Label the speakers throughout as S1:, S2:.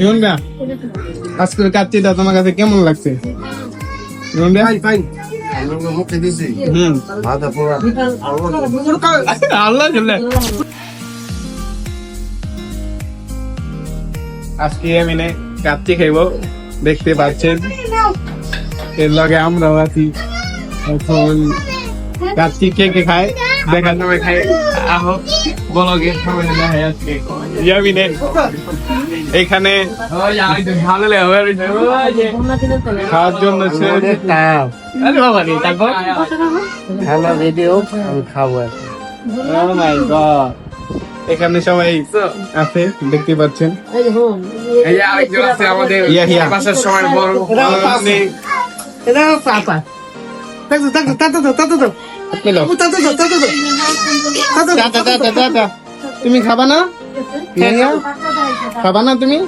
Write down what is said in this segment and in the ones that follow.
S1: ইমন দা আজকের কাচ্চিটা তোমার কাছে কেমন লাগছে?
S2: ফাইন
S1: আল্লাহ আজকে আমি নে কাচ্চি খাইব দেখতে পাচ্ছেন। এর লগে আমরাও আছি। এখন কাচ্চি কে কে খায়? দেখার সময় খাই আহো। সবাই নে এখানে ভালো লাগে খাওয়ার জন্য আরে বাবা রে তারপর
S2: হ্যালো ভিডিও আমি খাব এখন।
S1: Oh সবাই আছে দেখতে পাচ্ছেন
S3: এই আরেকজন আছে আমাদের
S1: ইয়া, ইয়া।
S3: বাসার সবাই বড়
S1: আপনি
S2: পাপা তাতো তাতো তাতো তাতো
S1: টাটা। তুমি খাবা না? ইয়া। খাবা। না তুমি?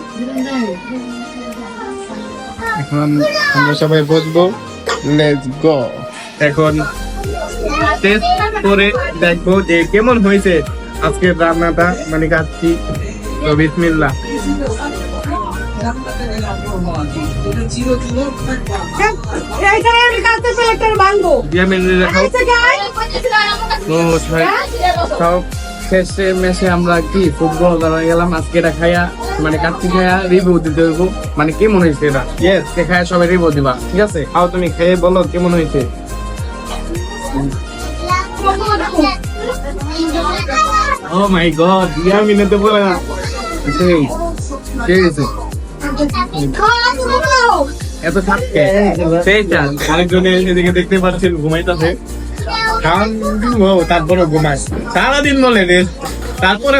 S1: এখন আমরা সবাই বসবো। লেটস গো এখন টেস্ট করে দেখব যে কেমন হয়েছে আজকের রান্নাটা। মানে কাচ্ছি তো বিসমিল্লাহ।
S3: সব শেষে খাইয়া মানে কাচ্চি খাইয়া রিভিউ দিতে হইব মানে কেমন হয়েছে এটা আজকে সবাই রিভিউ দিবা ঠিক আছে
S1: খাও তুমি খেয়ে বলো কেমন হয়েছে ও মাই দিয়া মিনে তো বলে না
S3: ঠিক আছে
S1: এত থাকবে সেই চাল এদিকে দেখতে পাচ্ছেন ঘুমাইতেছে। খান তারপরে ঘুমায়। সারাদিন বলে রেস্ট তারপরে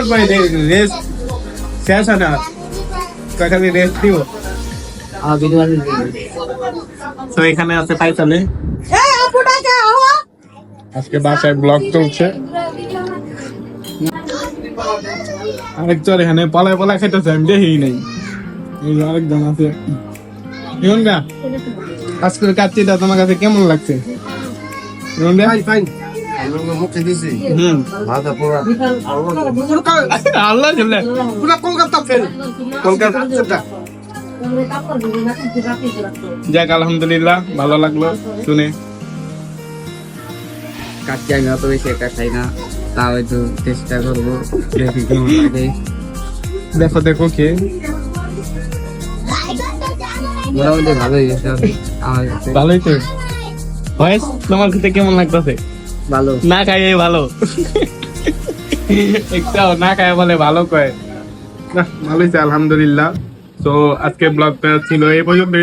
S1: রেস্ট শেষ হয় না। কয়খানি রেস্ট দিব? তো এখানে আছে পাইসালে
S4: এই
S1: আজকে বাসায় ব্লগ চলছে। আরেকজন এখানে পলায় পলায় খেতেছে আমি দেখি নাই। আরেকজন আছে। ইমন দা আজকের কাচ্চিটা তোমার কাছে কেমন লাগছে? ইমন দা
S2: ফাইন ফাইন
S1: যাক আলহামদুলিল্লাহ ভালো লাগল শুনে।
S3: কাচ্চি আমি অত বেশি একটা খাই না। তাও একটু চেষ্টা করব। দেখি কেমন লাগে।
S1: দেখো দেখো কে।
S3: মোটামুটি ভালোই আমার কাছে
S1: ভালোই তো। ভয়েস তোমার কাছে কেমন লাগতেছে?
S3: ভালো।
S1: না খাইয়ে ভালো। একটাও না খায় বলে ভালো কয়। না ভালোই আলহামদুলিল্লাহ। তো আজকে ব্লগটা ছিল এই পর্যন্ত